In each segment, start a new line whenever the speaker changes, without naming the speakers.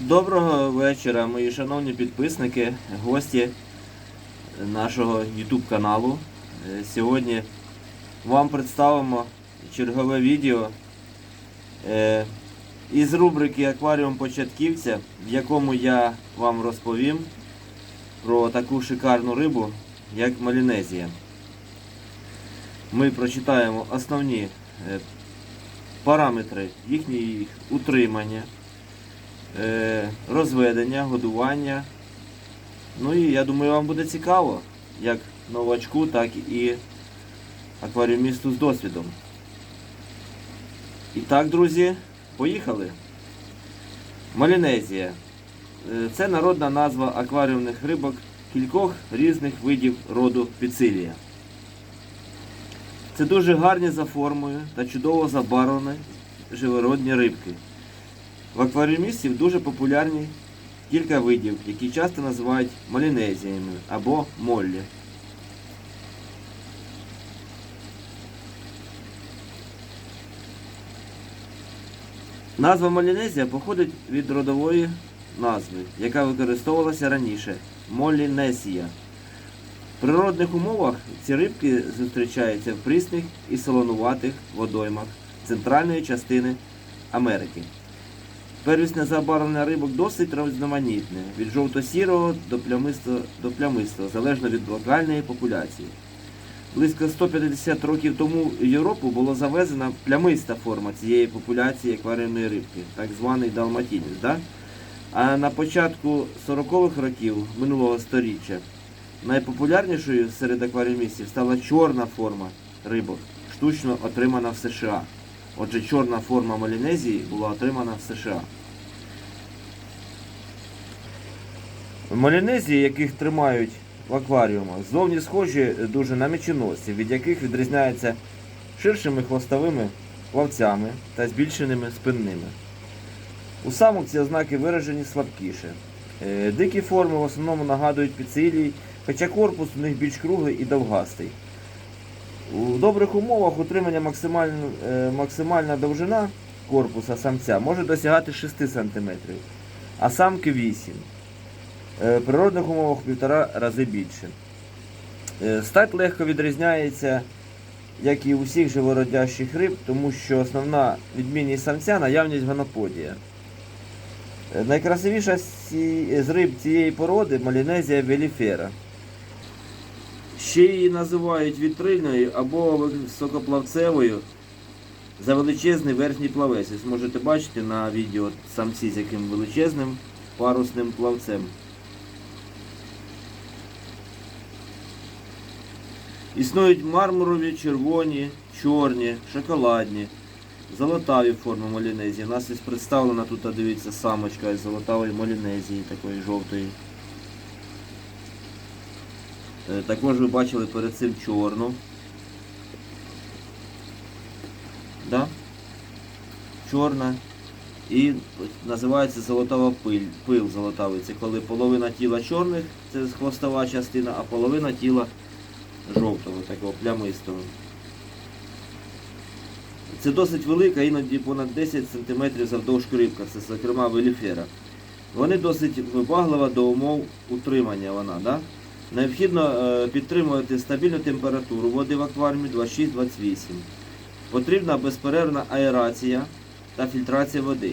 Доброго вечора, мої шановні підписники, гості нашого YouTube каналу. Е, Сьогодні вам представимо чергове відео е, із рубрики Акваріум початківця, в якому я вам розповім про таку шикарну рибу, як малінезія. Ми прочитаємо основні е, параметри їхніх утримання розведення, годування. Ну і я думаю, вам буде цікаво, як новачку, так і акваріумісту з досвідом. І так, друзі, поїхали. Малінезія. Е, Це народна назва акваріумних рибок кількох різних видів роду піцилія. Це дуже гарні за формою та чудово забарвлені живородні рибки. В акваріумістів дуже популярні кілька видів, які часто називають малінезіями або моллі. Назва малінезія походить від родової назви, яка використовувалася раніше молінесія. В природних умовах ці рибки зустрічаються в прісних і солонуватих водоймах центральної частини Америки. Первісне забарвлення рибок досить різноманітне, від жовто-сірого до плямистого, до плямистого, залежно від локальної популяції. Близько 150 років тому в Європу було завезена плямиста форма цієї популяції акваріумної рибки, так званий далматінець. Да? А на початку 40-х років минулого століття найпопулярнішою серед акваріумістів стала чорна форма рибок, штучно отримана в США. Отже, чорна форма Малінезії була отримана в США. Малінезії, яких тримають в акваріумах, зовні схожі дуже на мечоносців, від яких відрізняються ширшими хвостовими плавцями та збільшеними спинними. У самок ці ознаки виражені слабкіше. Е, Дикі форми в основному нагадують піцилій, хоча корпус у них більш круглий і довгастий. У добрих умовах утримання максимально, е, максимальна довжина корпуса самця може досягати 6 см, а самки 8 Е, В природних умовах в півтора рази більше. Е, Стать легко відрізняється, як і у всіх живородящих риб, тому що основна відмінність самця наявність гоноподія. Найкрасивіша з риб цієї породи малінезія веліфера. Ще її називають вітрильною або високоплавцевою за величезний верхній плавець. Ось можете бачити на відео самці з яким величезним парусним плавцем. Існують мармурові, червоні, чорні, шоколадні, золотаві форми малінезії. У нас ось представлена тут, дивіться, самочка із золотавої малінезії, такої жовтої. Е, Також ви бачили перед цим чорну. Да? Чорна. І називається золотава пиль, пил золотавий. Це коли половина тіла чорних, це хвостова частина, а половина тіла жовтого, такого плямистого. Це досить велика, іноді понад 10 см завдовж рибка, це зокрема веліфера. Вони досить вибаглива до умов утримання вона. Да? Необхідно е, підтримувати стабільну температуру води в акваріумі 26-28. Потрібна безперервна аерація та фільтрація води.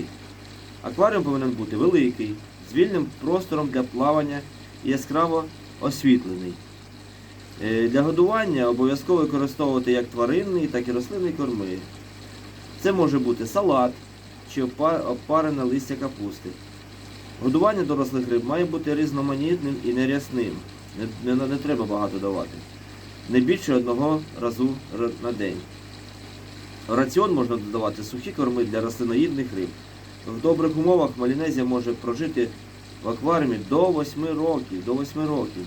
Акваріум повинен бути великий, з вільним простором для плавання і яскраво освітлений. Е, Для годування обов'язково використовувати як тваринний, так і рослинні корми. Це може бути салат чи опа- опарене листя капусти. Годування дорослих риб має бути різноманітним і нерясним. Не, не, не треба багато давати. Не більше одного разу на день. Раціон можна додавати сухі корми для рослиноїдних риб. В добрих умовах малінезія може прожити в акваріумі до 8 років. До 8 років.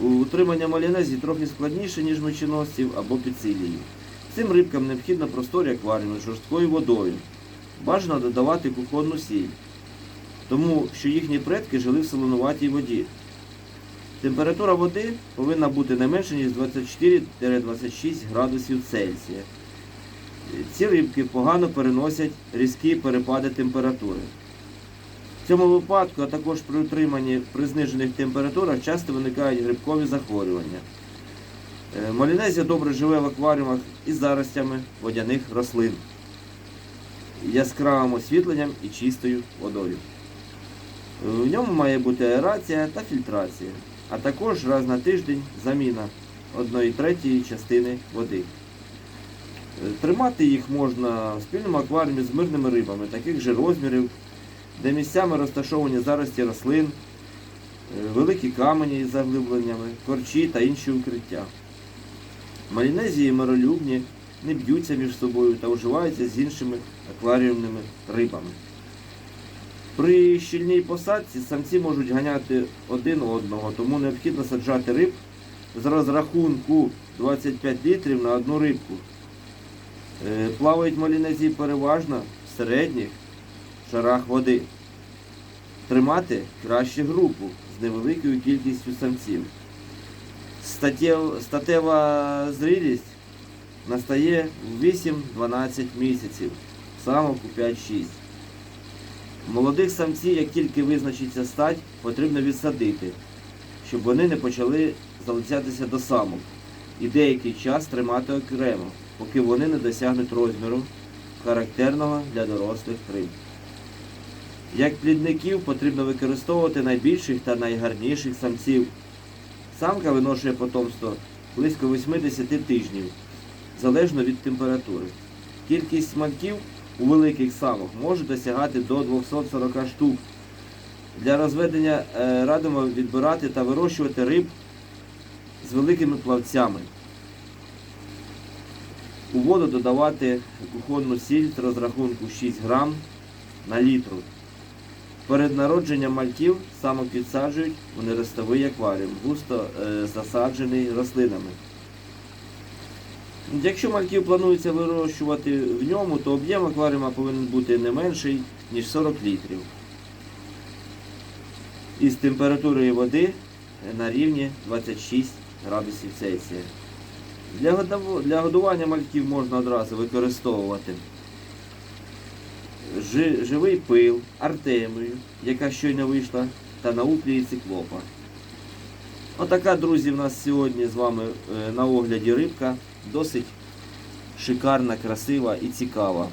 Утримання малінезії трохи складніше, ніж мечоносців або піцилії. Цим рибкам необхідно просторі акваріуми з жорсткою водою. Бажано додавати кухонну сіль, тому що їхні предки жили в солонуватій воді. Температура води повинна бути не менше, ніж 24-26 градусів Цельсія. Ці рибки погано переносять різкі перепади температури. В цьому випадку, а також при утриманні при знижених температурах часто виникають грибкові захворювання. Е, Молінезія добре живе в акваріумах із заростями водяних рослин, яскравим освітленням і чистою водою. Е, В ньому має бути аерація та фільтрація, а також раз на тиждень заміна 1 третьої частини води. Е, Тримати їх можна в спільному акваріумі з мирними рибами, таких же розмірів, де місцями розташовані зарості рослин, е, великі камені із заглибленнями, корчі та інші укриття. Малінезії миролюбні, не б'ються між собою та уживаються з іншими акваріумними рибами. При щільній посадці самці можуть ганяти один одного, тому необхідно саджати риб з розрахунку 25 літрів на одну рибку. Е, Плавають малінезії переважно в середніх шарах води. Тримати краще групу з невеликою кількістю самців. Статева зрілість настає в 8-12 місяців, самок у 5-6. Молодих самців, як тільки визначиться стать, потрібно відсадити, щоб вони не почали залицятися до самок і деякий час тримати окремо, поки вони не досягнуть розміру, характерного для дорослих риб. Як плідників потрібно використовувати найбільших та найгарніших самців. Самка виношує потомство близько 80 тижнів, залежно від температури. Кількість мальків у великих самок може досягати до 240 штук. Для розведення е, радимо відбирати та вирощувати риб з великими плавцями. У воду додавати кухонну сіль з розрахунку 6 грам на літру. Перед народженням мальків самок відсаджують у нерестовий акваріум, густо е, засаджений рослинами. Якщо мальків планується вирощувати в ньому, то об'єм акваріума повинен бути не менший, ніж 40 літрів. Із температурою води на рівні 26 градусів Цельсія. Для, годування мальків можна одразу використовувати живий пил, артемію, яка щойно вийшла, та науплії циклопа. Отака, друзі, в нас сьогодні з вами е, на огляді рибка. Досить шикарна, красива і цікава.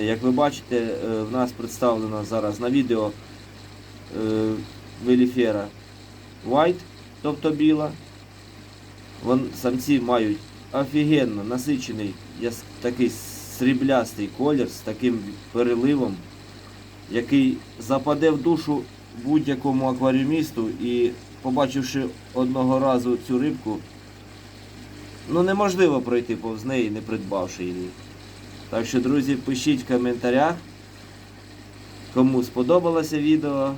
Як ви бачите, е, в нас представлено зараз на відео е, веліфера white, тобто біла. Вон, самці мають офігенно насичений такий сріблястий колір з таким переливом, який западе в душу будь-якому акваріумісту і побачивши одного разу цю рибку, ну неможливо пройти повз неї, не придбавши її. Так що, друзі, пишіть в коментарях, кому сподобалося відео.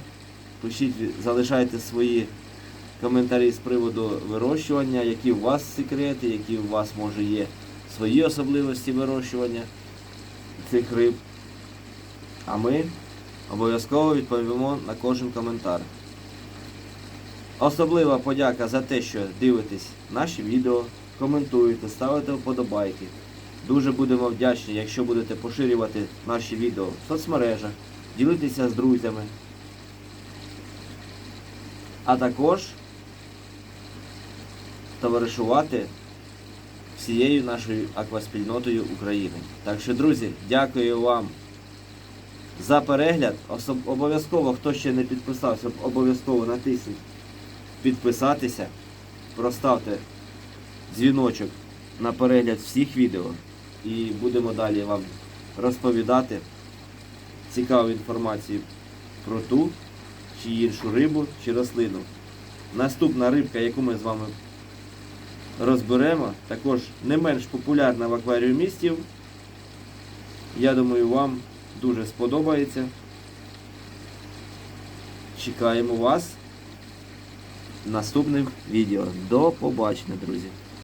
Пишіть, залишайте свої коментарі з приводу вирощування, які у вас секрети, які у вас може є свої особливості вирощування цих риб. А ми обов'язково відповімо на кожен коментар. Особлива подяка за те, що дивитесь наші відео, коментуєте, ставите вподобайки. Дуже будемо вдячні, якщо будете поширювати наші відео в соцмережах, ділитися з друзями. А також товаришувати всією нашою акваспільнотою України. Так що, друзі, дякую вам за перегляд. Обов'язково, хто ще не підписався, обов'язково натисніть підписатися, проставте дзвіночок на перегляд всіх відео і будемо далі вам розповідати цікаву інформацію про ту чи іншу рибу чи рослину. Наступна рибка, яку ми з вами розберемо, також не менш популярна в акваріумістів. Я думаю, вам дуже сподобається. Чекаємо вас в наступним відео. До побачення, друзі!